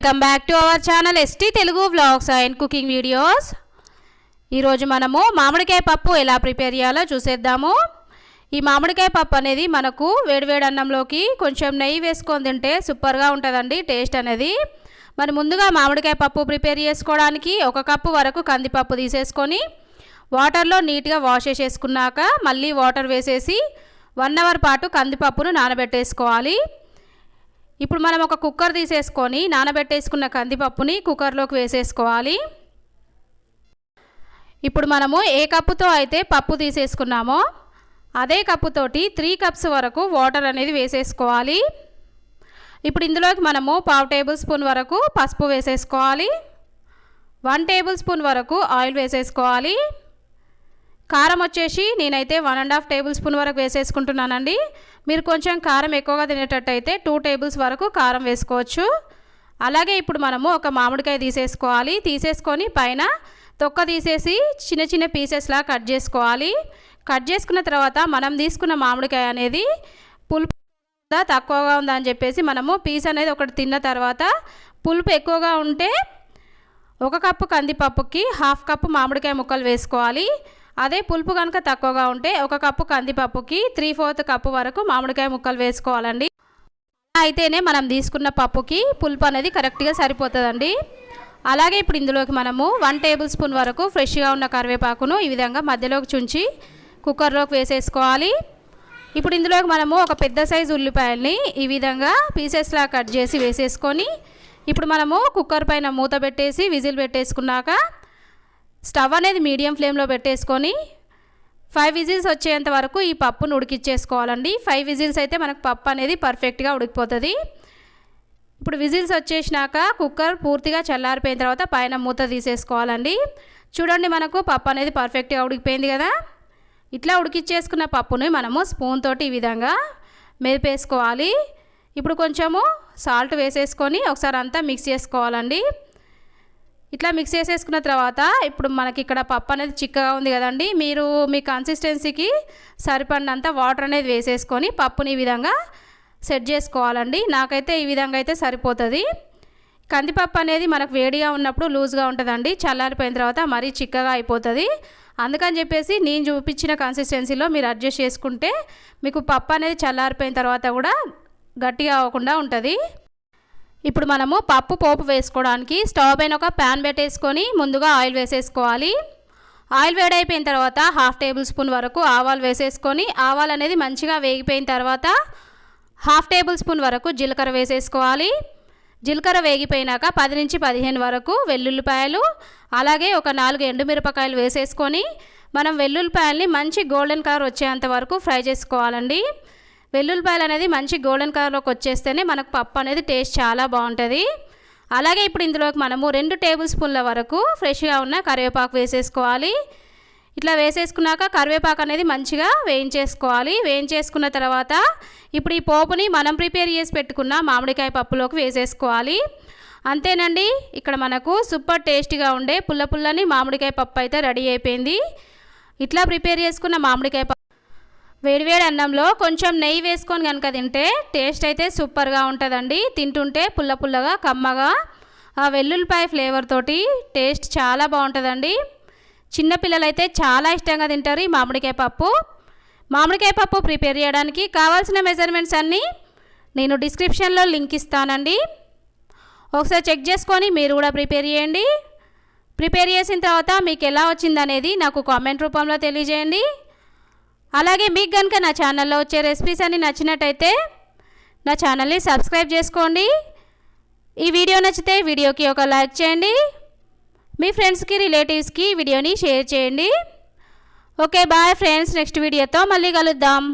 Welcome back to our channel ST Telugu vlogs and cooking videos ఈరోజు మనము మామిడికాయ పప్పు ఎలా ప్రిపేర్ చేయాలో చూసేద్దాము. ఈ మామిడికాయ పప్పు అనేది మనకు వేడివేడి అన్నంలోకి కొంచెం నెయ్యి వేసుకొని తింటే సూపర్గా ఉంటుందండి టేస్ట్ అనేది. మరి ముందుగా మామిడికాయ పప్పు ప్రిపేర్ చేసుకోవడానికి ఒక కప్పు వరకు కందిపప్పు తీసేసుకొని వాటర్లో నీట్గా వాష్ చేసేసుకున్నాక మళ్ళీ వాటర్ వేసేసి వన్ అవర్ పాటు కందిపప్పును నానబెట్టేసుకోవాలి. ఇప్పుడు మనం ఒక కుక్కర్ తీసేసుకొని నానబెట్టేసుకున్న కందిపప్పుని కుక్కర్లోకి వేసేసుకోవాలి. ఇప్పుడు మనము ఏ కప్పుతో అయితే పప్పు తీసేసుకున్నామో అదే కప్పుతోటి త్రీ కప్స్ వరకు వాటర్ అనేది వేసేసుకోవాలి. ఇప్పుడు ఇందులోకి మనము పావు టేబుల్ స్పూన్ వరకు పసుపు వేసేసుకోవాలి. వన్ టేబుల్ స్పూన్ వరకు ఆయిల్ వేసేసుకోవాలి. కారం వచ్చేసి నేనైతే one and half table spoon వరకు వేసేసుకుంటున్నానండి. మీరు కొంచెం కారం ఎక్కువగా తినేటట్టయితే టూ టేబుల్స్ వరకు కారం వేసుకోవచ్చు. అలాగే ఇప్పుడు మనము ఒక మామిడికాయ తీసేసుకోవాలి. తీసేసుకొని పైన తొక్క తీసేసి చిన్న చిన్న పీసెస్లా కట్ చేసుకోవాలి. కట్ చేసుకున్న తర్వాత మనం తీసుకున్న మామిడికాయ అనేది పులుపు తక్కువగా ఉందని చెప్పేసి మనము పీస్ అనేది ఒకటి తిన్న తర్వాత పులుపు ఎక్కువగా ఉంటే ఒక కప్పు కందిపప్పుకి హాఫ్ కప్పు మామిడికాయ ముక్కలు వేసుకోవాలి. అదే పులుపు కనుక తక్కువగా ఉంటే ఒక కప్పు కందిపప్పుకి త్రీ ఫోర్త్ కప్పు వరకు మామిడికాయ ముక్కలు వేసుకోవాలండి. అయితేనే మనం తీసుకున్న పప్పుకి పులుపు అనేది కరెక్ట్గా సరిపోతుందండి. అలాగే ఇప్పుడు ఇందులోకి మనము వన్ టేబుల్ స్పూన్ వరకు ఫ్రెష్గా ఉన్న కరివేపాకును ఈ విధంగా మధ్యలోకి చుంచి కుక్కర్లోకి వేసేసుకోవాలి. ఇప్పుడు ఇందులోకి మనము ఒక పెద్ద సైజు ఉల్లిపాయల్ని ఈ విధంగా పీసెస్లా కట్ చేసి వేసేసుకొని ఇప్పుడు మనము కుక్కర్ పైన మూత పెట్టేసి విజిల్ పెట్టేసుకున్నాక స్టవ్ అనేది మీడియం ఫ్లేమ్లో పెట్టేసుకొని ఫైవ్ విజిల్స్ వచ్చేంత వరకు ఈ పప్పును ఉడికిచ్చేసుకోవాలండి. ఫైవ్ విజిల్స్ అయితే మనకు పప్పు అనేది పర్ఫెక్ట్గా ఉడికిపోతుంది. ఇప్పుడు విజిల్స్ వచ్చేసినాక కుక్కర్ పూర్తిగా చల్లారిపోయిన తర్వాత పైన మూత తీసేసుకోవాలండి. చూడండి మనకు పప్పు అనేది పర్ఫెక్ట్గా ఉడికిపోయింది కదా. ఇట్లా ఉడికిచ్చేసుకున్న పప్పుని మనము స్పూన్ తోటి ఈ విధంగా మెదిపేసుకోవాలి. ఇప్పుడు కొంచెము సాల్ట్ వేసేసుకొని ఒకసారి అంతా మిక్స్ చేసుకోవాలండి. ఇట్లా మిక్స్ చేసేసుకున్న తర్వాత ఇప్పుడు మనకి ఇక్కడ పప్పు అనేది చిక్కగా ఉంది కదండి మీరు మీ కన్సిస్టెన్సీకి సరిపడినంత వాటర్ అనేది వేసేసుకొని పప్పుని ఈ విధంగా సెట్ చేసుకోవాలండి. నాకైతే ఈ విధంగా అయితే సరిపోతుంది. కందిపప్పు అనేది మనకు వేడిగా ఉన్నప్పుడు లూజ్గా ఉంటుందండి చల్లారిపోయిన తర్వాత మరీ చిక్కగా అయిపోతుంది. అందుకని చెప్పేసి నేను చూపించిన కన్సిస్టెన్సీలో మీరు అడ్జస్ట్ చేసుకుంటే మీకు పప్పు అనేది చల్లారిపోయిన తర్వాత కూడా గట్టిగా అవ్వకుండా ఉంటుంది. ఇప్పుడు మనము పప్పు పోపు వేసుకోవడానికి స్టవ్ పైన ఒక ప్యాన్ పెట్టేసుకొని ముందుగా ఆయిల్ వేసేసుకోవాలి. ఆయిల్ వేడైపోయిన తర్వాత హాఫ్ టేబుల్ స్పూన్ వరకు ఆవాలు వేసేసుకొని ఆవాలు అనేది మంచిగా వేగిపోయిన తర్వాత హాఫ్ టేబుల్ స్పూన్ వరకు జీలకర్ర వేసేసుకోవాలి. జీలకర్ర వేగిపోయినాక పది నుంచి పదిహేను వరకు వెల్లుల్లిపాయలు అలాగే ఒక నాలుగు ఎండుమిరపకాయలు వేసేసుకొని మనం వెల్లుల్లిపాయల్ని మంచి గోల్డెన్ కలర్ వచ్చేంత వరకు ఫ్రై చేసుకోవాలండి. వెల్లుల్లిపాయలు అనేది మంచి గోల్డెన్ కలర్లోకి వచ్చేస్తేనే మనకు పప్పు అనేది టేస్ట్ చాలా బాగుంటుంది. అలాగే ఇప్పుడు ఇందులోకి మనము రెండు టేబుల్ స్పూన్ల వరకు ఫ్రెష్గా ఉన్న కరివేపాకు వేసేసుకోవాలి. ఇట్లా వేసేసుకున్నాక కరివేపాకు అనేది మంచిగా వేయించేసుకోవాలి. వేయించేసుకున్న తర్వాత ఇప్పుడు ఈ పోపుని మనం ప్రిపేర్ చేసి పెట్టుకున్న మామిడికాయ పప్పులోకి వేసేసుకోవాలి. అంతేనండి ఇక్కడ మనకు సూపర్ టేస్టీగా ఉండే పుల్ల పుల్లని మామిడికాయ పప్పు అయితే రెడీ అయిపోయింది. ఇట్లా ప్రిపేర్ చేసుకున్న మామిడికాయ పప్పు వేడివేడి అన్నంలో కొంచెం నెయ్యి వేసుకొని కనుక తింటే టేస్ట్ అయితే సూపర్గా ఉంటుందండి. తింటుంటే పుల్ల పుల్లగా కమ్మగా ఆ వెల్లుల్లిపాయ ఫ్లేవర్ తోటి టేస్ట్ చాలా బాగుంటుందండి. చిన్నపిల్లలైతే చాలా ఇష్టంగా తింటారు ఈ మామిడికాయ పప్పు. మామిడికాయ పప్పు ప్రిపేర్ చేయడానికి కావాల్సిన మెజర్మెంట్స్ అన్నీ నేను డిస్క్రిప్షన్లో లింక్ ఇస్తానండి. ఒకసారి చెక్ చేసుకొని మీరు కూడా ప్రిపేర్ చేయండి. ప్రిపేర్ చేసిన తర్వాత మీకు ఎలా వచ్చిందనేది నాకు కామెంట్ రూపంలో తెలియజేయండి. అలాగే మీకు కనుక నా ఛానల్లో వచ్చే రెసిపీస్ అన్ని నచ్చినట్టయితే నా ఛానల్ని సబ్స్క్రైబ్ చేసుకోండి. ఈ వీడియో నచ్చితే వీడియోకి ఒక లైక్ చేయండి. మీ ఫ్రెండ్స్కి రిలేటివ్స్కి వీడియోని షేర్ చేయండి. Okay bye friends. నెక్స్ట్ వీడియోతో మళ్ళీ కలుద్దాం.